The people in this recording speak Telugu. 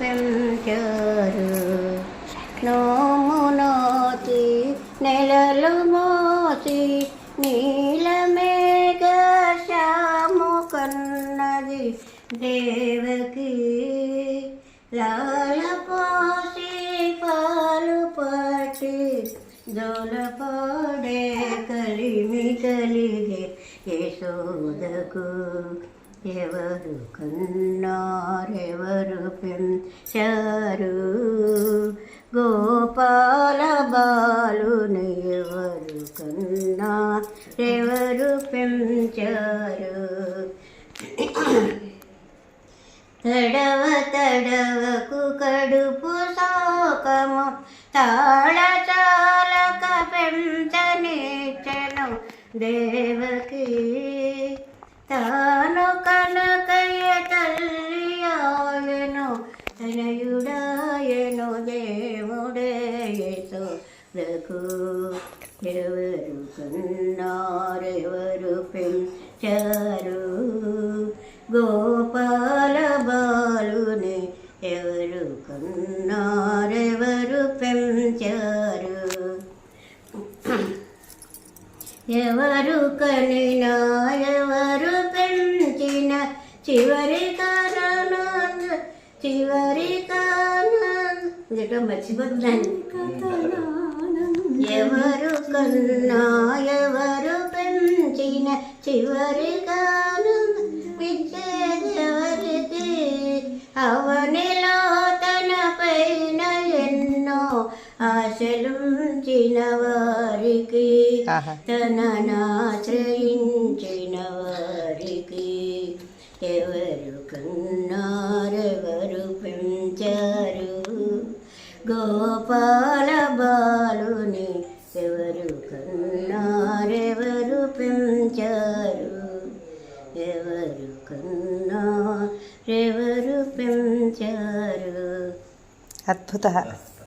పెంచారు నోమునోతి నెలలు మోసి నీలమేఘ శ్యాము కన్నది దేవకి. లాల పోసి పాలు పట్టి జోలపాడే కలిమి కలిగే యశోదకు. ఎవరు కన్నారెవరు పెంచారు? గోపాల బాలుని ఎవరు కన్నారెవరు పెంచారు? తడవ తడవకు కడుపు శోకము తాళ చాలక పెంచనిచ్చను దేవకి. తాను కనకయ్య తల్లి ఆయను తనయుడాయను దేవుడే యేసులకు ఎవరు కన్నారెవరు పెంచారు? గోపాల బాలుని ఎవరు కన్నారెవరు ఎవరు కనినా ఎవరు పెంచిన చివరి కారణాన చివరి కారణం మర్చిపోతున్నాను ఎవరు కన్నా ఎవరు పెంచిన చివరి కాలం పిచ్చేదెవరికి అవనిలో తన ఆశలుంచిన వారికి. తననాశ్రయించిన వారికి ఎవరు కన్నారెవరు పెంచారు? గోపాల బాలుని ఎవరు కన్నారెవరు పెంచారు? ఎవరు కన్నారెవరు పెంచారు? అద్భుత.